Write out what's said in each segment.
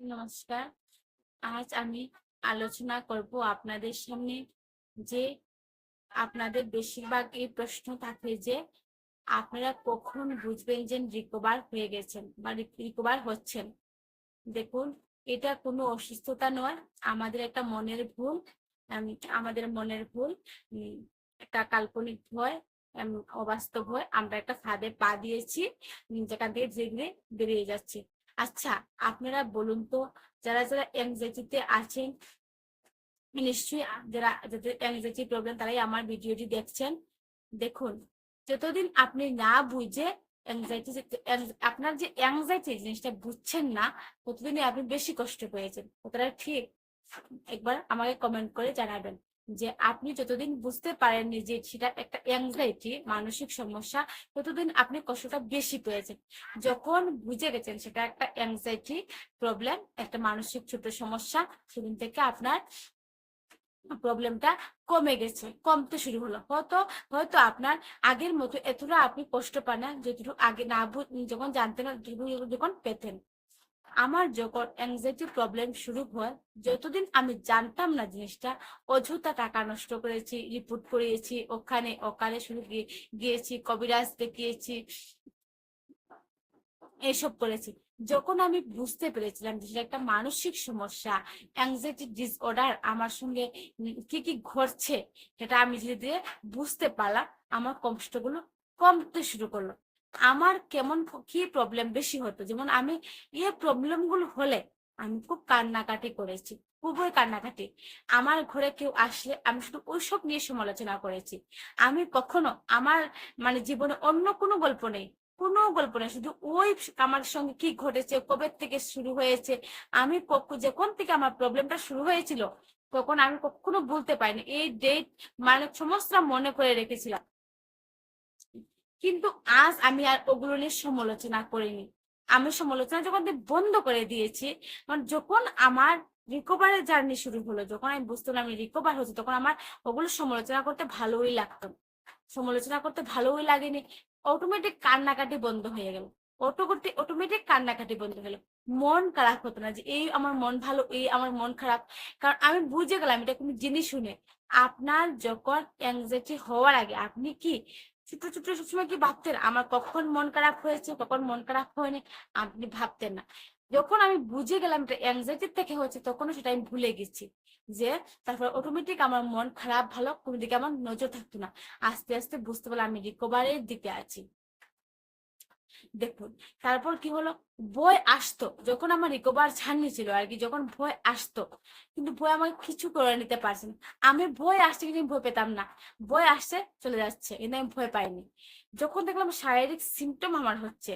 নমস্কার। আজ আমি আলোচনা করব আপনাদের সামনে যে আপনাদের বেশিরভাগ এই প্রশ্ন থাকে যে, আপনারা কখন বুঝবেন যে রিকভার হয়ে গেছেন বা রিকভার হচ্ছেন? দেখুন, এটা কোনো অসুস্থতা নয়, আমাদের একটা মনের ভুল আমাদের মনের ভুল একটা কাল্পনিক ভয় অবাস্তব ভয়, আমরা একটা ফাঁদে পা দিয়েছি যেখান থেকে ধীরে ধীরে বেরিয়ে যাচ্ছি। আচ্ছা আপনারা বলুন তো, যারা যারা অ্যাংজাইটিতে আছেন, নিশ্চয়ই যারা, যাদের অ্যাংজাইটি প্রবলেম তারাই আমার ভিডিওটি দেখছেন। দেখুন, যতদিন আপনি না বুঝে অ্যাংজাইটি আপনার যে অ্যাংজাইটি জিনিসটা বুঝছেন না, ততদিনই আপনি বেশি কষ্ট পেয়েছেন। কতটা ঠিক? একবার আমাকে কমেন্ট করে জানাবেন। যে আপনি যতদিন বুঝতে পারেননি যে সেটা একটা অ্যাংজাইটি মানসিক সমস্যা, ততদিন আপনি কষ্টটা বেশি পেয়েছেন। যখন বুঝে গেছেন সেটা একটা অ্যাংজাইটি প্রবলেম একটা মানসিক ছোট সমস্যা, সেদিন থেকে আপনার প্রবলেমটা কমে গেছে, কমতে শুরু হলো। হয়তো হয়তো আপনার আগের মতো এতটা আপনি কষ্ট পান না, যতটুকু আগে না যখন জানতেন যখন পেতেন। আমার যখন অ্যাংজাইটি প্রবলেম শুরু হয়, যতদিন আমি জানতাম না জিনিসটা, অযথা টাকা নষ্ট করেছি রিপোর্ট করিয়েছি, ওখানে ওখানে শুরু গিয়ে, গিয়েছি, কবিরাজ দেখিয়েছি, এসব করেছি। যখন আমি বুঝতে পেরেছিলাম যে একটা মানসিক সমস্যা অ্যাংজাইটি ডিসঅর্ডার আমার সঙ্গে কি কি ঘটছে, সেটা আমি ধীরে ধীরে বুঝতে পারলাম, আমার কষ্টগুলো কমতে শুরু করল। আমার কেমন কি প্রবলেম বেশি হতো? যেমন আমি এই প্রবলেমগুলো হলে আমি খুব কান্নাকাটি করেছি, খুবই কান্নাকাটি। আমার ঘরে কেউ আসলে আমি শুধু ওইসব নিয়ে সমালোচনা করেছি। আমি কখনো আমার মানে জীবনে অন্য কোনো গল্প নেই, কোনো গল্প নেই, শুধু ওই আমার সঙ্গে কি ঘটেছে, কবে থেকে শুরু হয়েছে, আমি কখ- যখন থেকে আমার প্রবলেমটা শুরু হয়েছিল, তখন আমি কখনো বলতে পারিনি। এই ডেট মানে সমস্ত মনে করে রেখেছিলাম। কিন্তু আজ আমি আর ওগুলো নিয়ে সমালোচনা করিনি। আমি সমালোচনা যখন বন্ধ করে দিয়েছি যখন আমার রিকভারের জার্নি শুরু হলো, যখন আমি বুঝতে আমি রিকভার হচ্ছে তখন আমার ওগুলো সমালোচনা করতে ভালোই লাগতো। সমালোচনা করতে ভালোই লাগেনি। অটোমেটিক কান্নাকাটি বন্ধ হয়ে গেল। অটোমেটিক অটোমেটিক কান্নাকাটি বন্ধ হয়ে হলো মন খারাপ হতো না যে, এই আমার মন ভালো, এই আমার মন খারাপ। কারণ আমি বুঝে গেলাম এটা কোনো জিনিস শুনে আপনার যখন অ্যাংজাইটি হওয়ার আগে আপনি কি ছোট ছোট সবসময় কি ভাবতেন? আমার কখন মন খারাপ হয়েছে, কখন মন খারাপ হয়নি, আপনি ভাবতেন না। যখন আমি বুঝে গেলাম এটা অ্যাংজাইটির থেকে হয়েছে, তখনও সেটা আমি ভুলে গেছি যে তারপর অটোমেটিক আমার মন খারাপ, ভালো, কোনো দিকে আমার নজর থাকতো না। আস্তে আস্তে বুঝতে পারলাম আমি রিকভারের দিকে আছি। দেখুন, তারপর কি হলো? ভয় আসতো, যখন আমার রিকভার ছাড়নি ছিল আর কি, যখন ভয় আসতো, কিন্তু ভয় আমাকে কিছু করে নিতে পারছে না। আমি ভয় আসছে কিন্তু ভয় পেতাম না। ভয় আসছে, চলে যাচ্ছে, কিন্তু আমি ভয় পাইনি। যখন দেখলাম শারীরিক সিমটম আমার হচ্ছে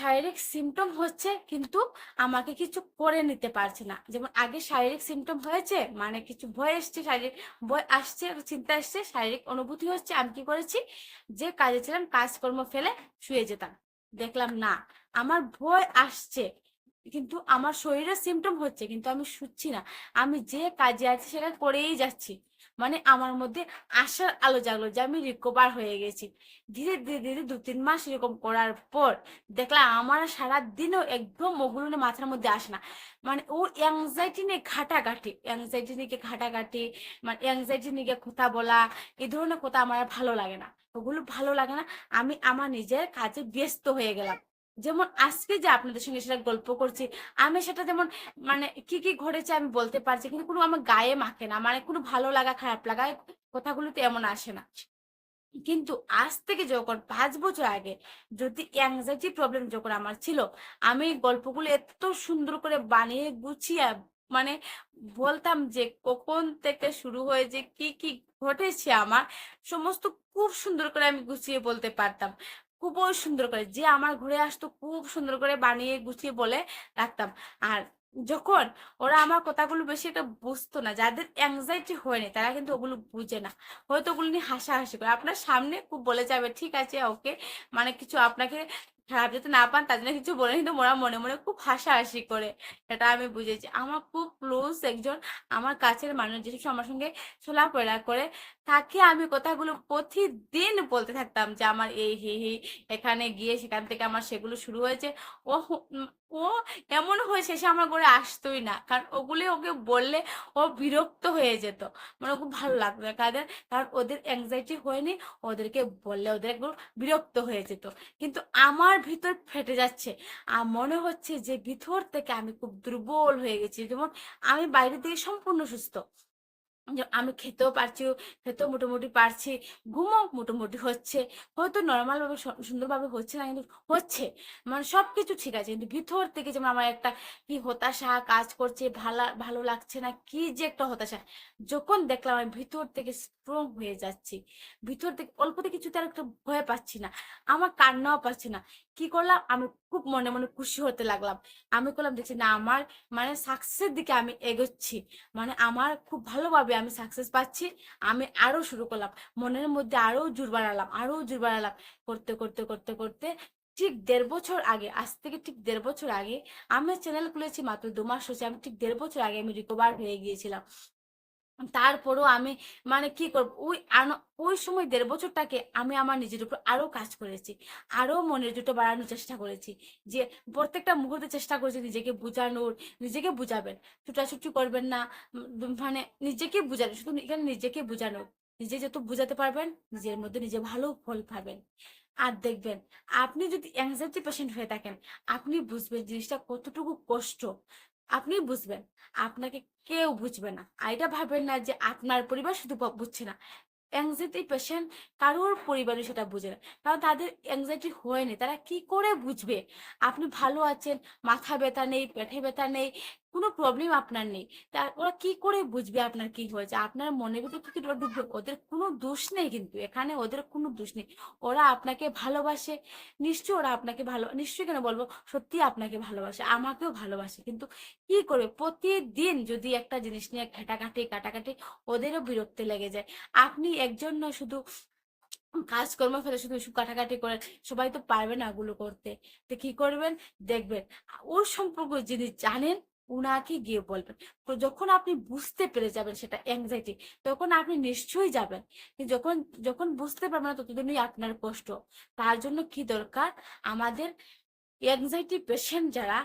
শারীরিক সিমটম হচ্ছে কিন্তু আমাকে কিছু করে নিতে পারছে না। যেমন আগে শারীরিক সিমটম হয়েছে মানে কিছু ভয় এসছে, শারীরিক ভয় আসছে, চিন্তা আসছে শারীরিক অনুভূতি হচ্ছে, আমি কি করেছি? যে কাজে ছিলাম, কাজকর্ম ফেলে শুয়ে যেতাম। দেখলাম না, আমার ভয় আসছে, কিন্তু আমার শরীরে সিমটম হচ্ছে, কিন্তু আমি শুচ্ছি না। আমি যে কাজে আছি সেটা করেই যাচ্ছি। মানে আমার মধ্যে আশার আলো জাগলো যে আমি রিকভার হয়ে গেছি। ধীরে ধীরে ধীরে দু তিন মাস এরকম করার পর দেখলাম আমার সারা দিনও একদম ওগুলো মাথার মধ্যে আসে না। মানে ও অ্যাংজাইটি নিয়ে ঘাটাঘাটি অ্যাংজাইটি নিয়ে ঘাটাঘাটি মানে অ্যাংজাইটি নিয়ে কথা বলা, এই ধরনের কথা আমার ভালো লাগে না। ওগুলো ভালো লাগে না, আমি আমার নিজের কাজে ব্যস্ত হয়ে গেলাম। যেমন আজকে যে আপনাদের সঙ্গে সেটা গল্প করছি, আমি সেটা যেমন মানে কি কি ঘটেছে আমি বলতে পারছি, কিন্তু কোনো আমার গায়ে মাখে না মানে কোনো ভালো লাগা, খারাপ লাগা কথাগুলো তো এমন আসে না। কিন্তু আজ থেকে যখন পাঁচ বছর আগে যদি অ্যাংজাইটি প্রবলেম যখন আমার ছিল, আমি গল্পগুলো এত সুন্দর করে বানিয়ে গুছিয়ে মানে বলতাম যে কখন থেকে শুরু হয়েছে, কি কি ঘটেছে আমার, সমস্ত খুব সুন্দর করে আমি গুছিয়ে বলতে পারতাম। খুবই সুন্দর করে, যে আমার ঘুরে আসতো খুব সুন্দর করে বানিয়ে গুছিয়ে বলে রাখতাম। আর যখন ওরা আমার কথাগুলো বেশি একটা বুঝতো না, যাদের অ্যাংজাইটি হয়নি তারা কিন্তু ওগুলো বুঝে না। হয়তো ওগুলো নিয়ে হাসাহাসি করে, আপনার সামনে খুব বলে যাবে, ঠিক আছে ওকে মানে কিছু আপনাকে খারাপ যাতে না পান, তার জন্য কিছু বলে কিন্তু ওরা মনে মনে খুব হাসাহাসি করে। এটা আমি বুঝেছি। আমার খুব ক্লোজ একজন আমার কাছের মানুষ যেসব আমার সঙ্গে চলাফেরা করে, তাকে আমি কথাগুলো প্রতিদিন বলতে থাকতাম যে আমার এই, হি হি, এখানে গিয়ে সেখান থেকে আমার সেগুলো শুরু হয়েছে। ও ও এমন হয়ে শেষে আমার ঘরে আসতোই না। কারণ ওগুলি ওকে বললে ও বিরক্ত হয়ে যেত। মানে খুব ভালো লাগতো কাদের কারণ ওদের অ্যাংজাইটি হয়নি, ওদেরকে বললে ওদের একটু বিরক্ত হয়ে যেত। কিন্তু আমার ভিতর ফেটে যাচ্ছে। আর মনে হচ্ছে যে ভিতর থেকে আমি খুব দুর্বল হয়ে গেছি। যেমন আমি বাইরে থেকে সম্পূর্ণ সুস্থ। আমি খেতেও পারছি, খেতেও মোটামুটি পারছি, ঘুমও মোটামুটি হচ্ছে। হয়তো নর্মাল ভাবে সুন্দরভাবে হচ্ছে না, কিন্তু হচ্ছে। মানে সবকিছু ঠিক আছে, কিন্তু ভিতর থেকে যেমন আমার একটা কি হতাশা কাজ করছে, ভালো ভালো লাগছে না, কি যে একটা হতাশা। যখন দেখলাম আমি ভিতর থেকে স্ট্রং হয়ে যাচ্ছি, ভিতর থেকে অল্পতে কিছুতে আর একটা ভয় পাচ্ছি না, আমার কান্নাও পাচ্ছি না। কি করলাম? আমি খুব মনে মনে খুশি হতে লাগলাম। আমি করলাম দেখছি না, আমার মানে সাকসেসের দিকে আমি এগোচ্ছি। মানে আমার খুব ভালোভাবে আমি সাকসেস পাচ্ছি। আমি আরও শুরু করলাম। মনের মধ্যে আরও জোর বাড়ালাম, আরও জোর বাড়ালাম। করতে করতে করতে করতে ঠিক দেড় বছর আগে, আজ থেকে ঠিক দেড় বছর আগে আমি চ্যানেল খুলেছি মাত্র দু মাস হচ্ছে আমি ঠিক দেড় বছর আগে আমি রিকভার হয়ে গিয়েছিলাম। তারপরও আমি মানে কি করব? ওই ওই সময় দেড় বছরটাকে আমি আমার নিজের উপর আরও কাজ করেছি। আরও মনের জুটো বাড়ানোর চেষ্টা করেছি। যে প্রত্যেকটা মুহূর্তে চেষ্টা করেছি নিজেকে বোঝানোর, নিজেকে বুঝাবেন। ছুটাছুটি করবেন না মানে নিজেকে বুঝানো শুধু এখানে নিজেকে বুঝানো। নিজে যত বুঝাতে পারবেন, নিজের মধ্যে নিজে ভালো ফল পাবেন। আর দেখবেন, আপনি যদি অ্যাংজাইটি পেশেন্ট হয়ে থাকেন, আপনি বুঝবেন জিনিসটা কতটুকু কষ্ট। আপনি বুঝবেন। আপনাকে কেউ বুঝবে না। এটা ভাবেন না যে আপনার পরিবার শুধু বুঝছে না। অ্যাংজাইটি পেশেন্ট কারোর পরিবারে সেটা বুঝে না। কারণ তাদের অ্যাংজাইটি হয়নি তারা কি করে বুঝবে? আপনি ভালো আছেন, মাথা ব্যথা নেই, পেটে ব্যথা নেই কোনো প্রবলেম আপনার নেই। তা ওরা কি করে বুঝবে আপনার কি হয়েছে? আপনার মনের ভিতরে কি ওরা ঢুকবে। ওদের কোনো দোষ নেই কিন্তু, এখানে ওদের কোনো দোষ নেই। ওরা আপনাকে ভালোবাসে। নিশ্চয়ই ওরা আপনাকে ভালো, নিশ্চয়ই কেন বলব? সত্যি আপনাকে ভালোবাসে, আমাকেও ভালোবাসে। কিন্তু কি করবে? প্রতিদিন যদি একটা জিনিস নিয়ে ঘাটাঘাটি কাটাকাটি ওদেরও বিরক্তি লেগে যায়। আপনি একজন নয় শুধু কাজকর্ম ফেলে শুধু শুধু কাটাকাটি করে সবাই তো পারবে না ওগুলো করতে। তো কি করবেন? দেখবেন, ওর সম্পর্ক যিনি জানেন উনাকে গিয়ে বলবেন। যখন আপনি বুঝতে পেরে যাবেন সেটা অ্যাংজাইটি তখন আপনি নিশ্চয়ই যাবেন। যখন যখন বুঝতে পারবেন না, ততদিনই আপনার কষ্ট। তার জন্য কি দরকার? আমাদের অ্যাংজাইটি পেশেন্ট যারা,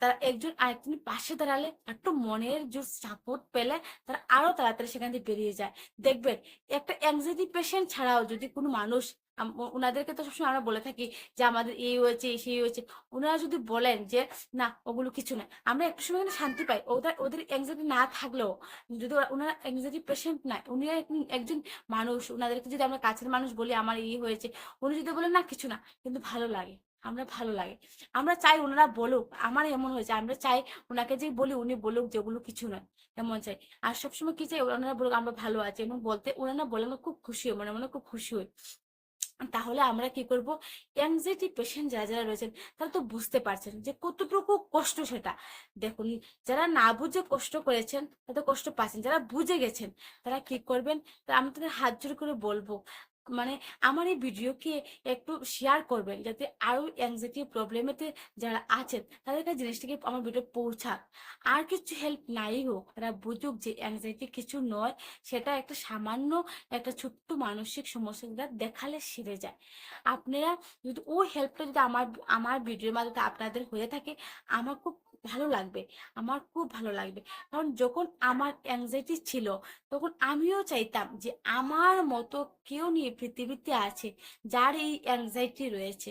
তারা একজন আরেকজনের পাশে দাঁড়ালে, একটু মনের যে সাপোর্ট পেলে, তারা আরও তাড়াতাড়ি সেখান থেকে বেরিয়ে যায়। দেখবেন, একটা অ্যাংজাইটি পেশেন্ট ছাড়াও যদি কোনো মানুষ ওনাদেরকে তো সবসময় আমরা বলে থাকি যে, আমাদের এই হয়েছে, সেই হয়েছে। ওনারা যদি বলেন যে, না, ওগুলো কিছু না। আমরা একটু সময় শান্তি পাই। ওদের ওদের অ্যাংজাইটি না থাকলেও, যদি ওনারা অ্যাংজাইটি পেশেন্ট না, উনি একজন মানুষ, ওনাদেরকে যদি আমরা কাছের মানুষ বলি, আমার এই হয়েছে। উনি যদি বলেন, না, কিছু না। কিন্তু ভালো লাগে। আমরা ভালো লাগে। আমরা চাই ওনারা বলুক আমার এমন হয়েছে, আমরা চাই ওনাকে যে বলি, উনি বলুক যেগুলো কিছু নয়, এমন চাই। আর সবসময় কি চাই, ওনারা বলুক আমরা ভালো আছি এবং বলতে, ওনারা বলে আমরা খুব খুশি হই, মনে মনে খুব খুশি হই। তাহলে আমরা কি করব? অ্যাংজাইটি পেশেন্ট যারা যারা রয়েছেন, তারা তো বুঝতে পারছেন যে কতটুকু কষ্ট সেটা। দেখুন, যারা না বুঝে কষ্ট করেছেন তারা তো কষ্ট পাচ্ছেন, যারা বুঝে গেছেন, তারা কি করবেন? আমি তাদের হাত জোড় করে বলব মানে আমার এই ভিডিওকে একটু শেয়ার করবেন, যাতে আরও অ্যাংজাইটি প্রবলেমেতে যারা আছেন, তাদের কাছে জিনিসটাকে আমার ভিডিও পৌঁছাক। আর কিছু হেল্প নাই হোক তারা বুঝুক যে অ্যাংজাইটি কিছু নয়, সেটা একটা সামান্য একটা ছোট্ট মানসিক সমস্যা দেখালে সেরে যায়। আপনারা যদি ওই হেল্পটা যদি আমার আমার ভিডিওর মাধ্যমে আপনাদের হয়ে থাকে, আমার খুব ভালো লাগবে, আমার খুব ভালো লাগবে। কারণ যখন আমার অ্যাংজাইটি ছিল, তখন আমিও চাইতাম যে আমার মতো কেউ নিয়ে পৃথিবীতে আছে যার এই অ্যাংজাইটি রয়েছে।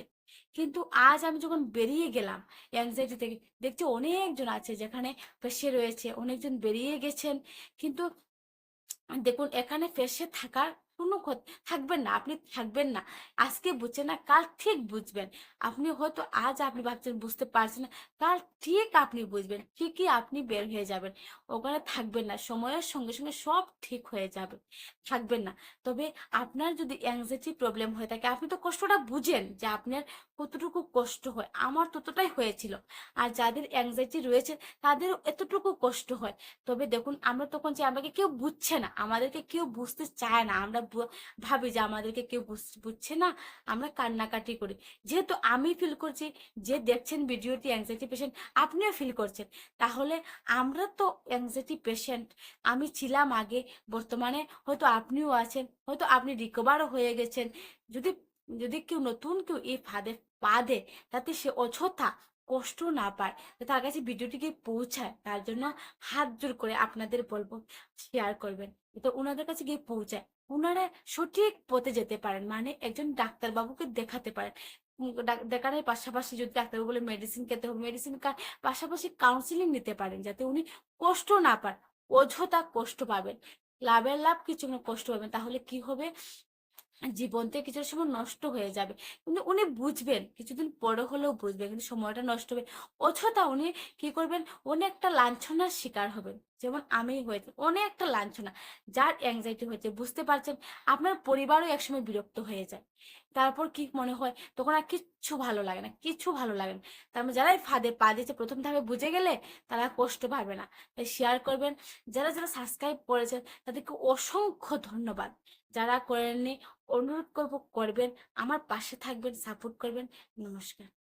কিন্তু আজ আমি যখন বেরিয়ে গেলাম অ্যাংজাইটি থেকে, দেখছি অনেকজন আছে যেখানে ফেসে রয়েছে, অনেকজন বেরিয়ে গেছেন। কিন্তু দেখুন, এখানে ফেসে থাকার কোনো থাকবেন না, আপনি থাকবেন না। আজকে বুঝছেন না, কাল ঠিক বুঝবেন। আপনি হয়তো আজ আপনি ভাবছেন বুঝতে পারছেন না, কাল ঠিক আপনি বুঝবেন, ঠিকই আপনি বের হয়ে যাবেন। ওখানে থাকবেন না, সময়ের সঙ্গে সঙ্গে সব ঠিক হয়ে যাবে, থাকবেন না। তবে আপনার যদি অ্যাংজাইটি প্রবলেম হয়ে থাকে, আপনি তো কষ্টটা বুঝেন যে আপনার কতটুকু কষ্ট হয়, আমার ততটাই হয়েছিল। আর যাদের অ্যাংজাইটি রয়েছে তাদের এতটুকু কষ্ট হয়। তবে দেখুন, আমরা তখন যে আমাকে কেউ বুঝছে না, আমাদেরকে কেউ বুঝতে চায় না, আমরা ভাবি যে আমাদেরকে কেউ বুঝ- বুঝছে না, আমরা কান্নাকাটি করি। যেহেতু আমি ফিল করছি যে দেখছেন ভিডিওটি অ্যাংজাইটি পেশেন্ট আপনিও ফিল করছেন। তাহলে আমরা তো অ্যাংজাইটি পেশেন্ট আমি ছিলাম আগে, বর্তমানে হয়তো আপনিও আছেন, হয়তো আপনি রিকভারও হয়ে গেছেন। যদি যদি কেউ নতুন কেউ এই ফাঁদে পা দেয় তাতে সে অযথা কষ্ট না পায় তার কাছে ভিডিওটিকে পৌঁছায়, তার জন্য হাত জোর করে আপনাদের বলব শেয়ার করবেন। তো ওনাদের কাছে গিয়ে পৌঁছায়। ওনারা সঠিক পথে যেতে পারেন। মানে একজন ডাক্তারবাবুকে দেখাতে পারেন। দেখানোর পাশাপাশি যদি ডাক্তারবাবু বলে মেডিসিন খেতে হবে মেডিসিন পাশাপাশি কাউন্সিলিং নিতে পারেন যাতে উনি কষ্ট না পান। অযথা কষ্ট পাবেন। লাভের লাভ কিছু কষ্ট পাবেন। তাহলে কি হবে? জীবন থেকে কিছু সময় নষ্ট হয়ে যাবে। কিন্তু উনি বুঝবেন, কিছুদিন পরে হলেও বুঝবেন, কিন্তু সময়টা নষ্ট হবে। অযথা উনি কি করবেন অনেকটা লাঞ্ছনার শিকার হবেন। যেমন আমি হয়েছে অনেকটা লাঞ্ছনা, যার অ্যাংজাইটি হয়েছে, বুঝতে পারছেন, আপনার পরিবারও একসময় বিরক্ত হয়ে যায়। তারপর কি মনে হয়, তখন আর কিচ্ছু ভালো লাগে না, কিচ্ছু ভালো লাগে না। তার মানে যারাই ফাঁদে পা দিয়েছে, প্রথম ধাপে বুঝে গেলে তারা কষ্ট পাবে না। তাই শেয়ার করবেন, যারা যারা সাবস্ক্রাইব করেছেন, তাদেরকে অসংখ্য ধন্যবাদ। যারা করেননি অনুরোধ করব করবেন। আমার পাশে থাকবেন সাপোর্ট করবেন। নমস্কার।